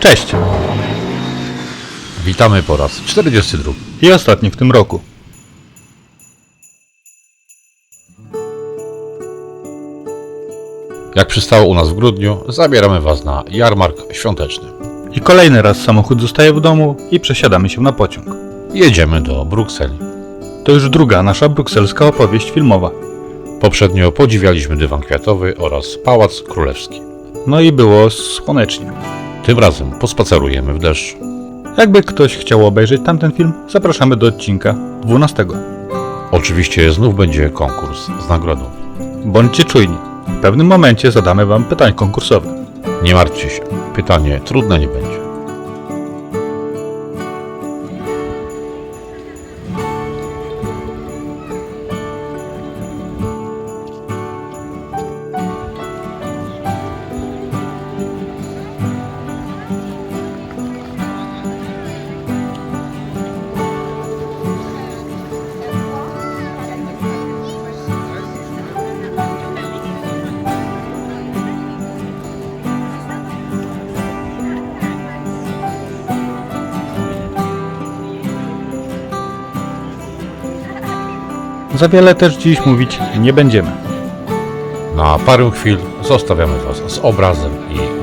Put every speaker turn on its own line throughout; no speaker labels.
Cześć!
Witamy po raz 42.
I ostatni w tym roku.
Jak przystało u nas w grudniu, zabieramy Was na jarmark świąteczny.
I kolejny raz samochód zostaje w domu i przesiadamy się na pociąg.
Jedziemy do Brukseli.
To już druga nasza brukselska opowieść filmowa.
Poprzednio podziwialiśmy dywan kwiatowy oraz Pałac Królewski.
No i było słonecznie.
Tym razem pospacerujemy w deszczu.
Jakby ktoś chciał obejrzeć tamten film, zapraszamy do odcinka 12.
Oczywiście znów będzie konkurs z nagrodą.
Bądźcie czujni. W pewnym momencie zadamy wam pytań konkursowe.
Nie martwcie się, pytanie trudne nie będzie.
Za wiele też dziś mówić nie będziemy.
Na parę chwil zostawiamy Was z obrazem i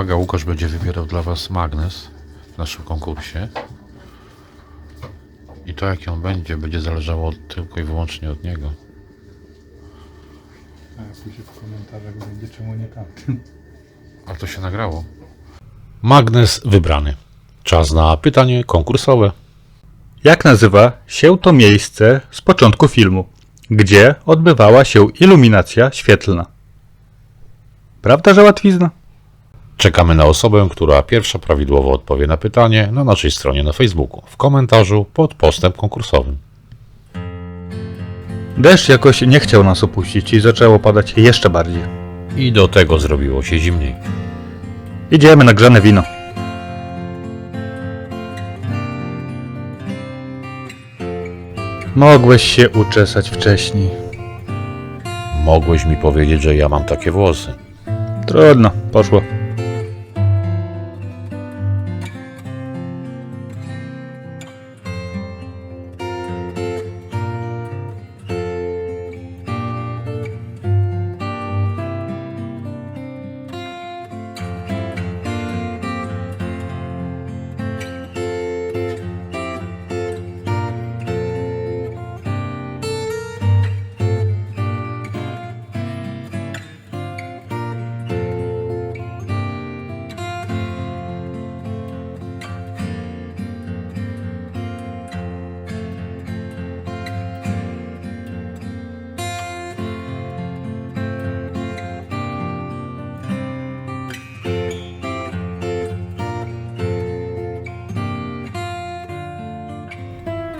uwaga, Łukasz będzie wybierał dla Was magnes w naszym konkursie. I to jaki on będzie, będzie zależało tylko i wyłącznie od niego.
A później w komentarzach będzie czemu nie tamten.
A to się nagrało. Magnes wybrany. Czas na pytanie konkursowe.
Jak nazywa się to miejsce z początku filmu, gdzie odbywała się iluminacja świetlna? Prawda, że łatwizna?
Czekamy na osobę, która pierwsza prawidłowo odpowie na pytanie na naszej stronie na Facebooku, w komentarzu pod postem konkursowym.
Deszcz jakoś nie chciał nas opuścić i zaczęło padać jeszcze bardziej.
I do tego zrobiło się zimniej.
Idziemy na grzane wino. Mogłeś się uczesać wcześniej.
Mogłeś mi powiedzieć, że ja mam takie włosy.
Trudno, poszło.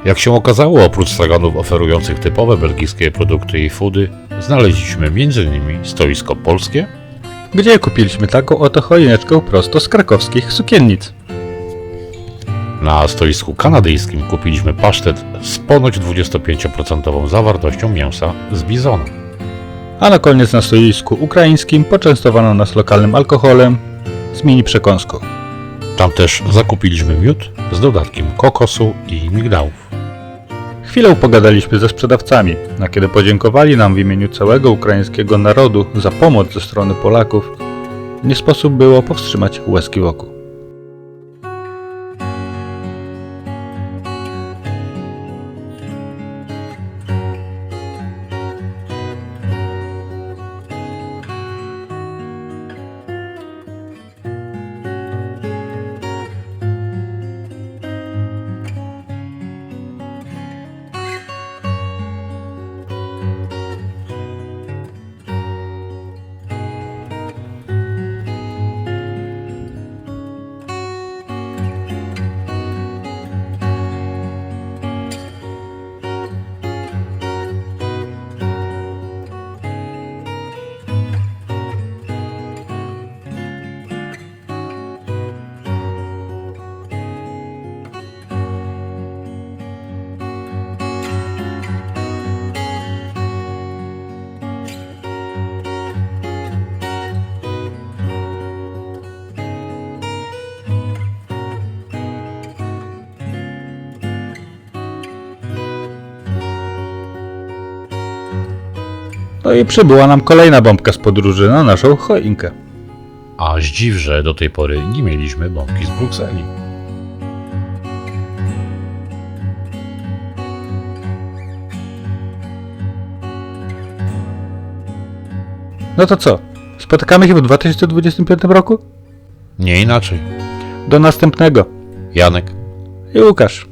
Jak się okazało, oprócz straganów oferujących typowe belgijskie produkty i foody, znaleźliśmy m.in. stoisko polskie,
Gdzie kupiliśmy taką oto choineczkę prosto z krakowskich sukiennic?
na stoisku kanadyjskim kupiliśmy pasztet z ponoć 25% zawartością mięsa z bizona.
A na koniec na stoisku ukraińskim poczęstowano nas lokalnym alkoholem z mini przekąską.
Tam też zakupiliśmy miód z dodatkiem kokosu i migdałów.
Chwilę pogadaliśmy ze sprzedawcami, a kiedy podziękowali nam w imieniu całego ukraińskiego narodu za pomoc ze strony Polaków, nie sposób było powstrzymać łezki w No i przybyła nam kolejna bombka z podróży na naszą choinkę.
A zdziw, że do tej pory nie mieliśmy bombki z Brukseli.
No to co? Spotykamy się w 2025 roku?
Nie inaczej.
Do następnego.
Janek.
I Łukasz.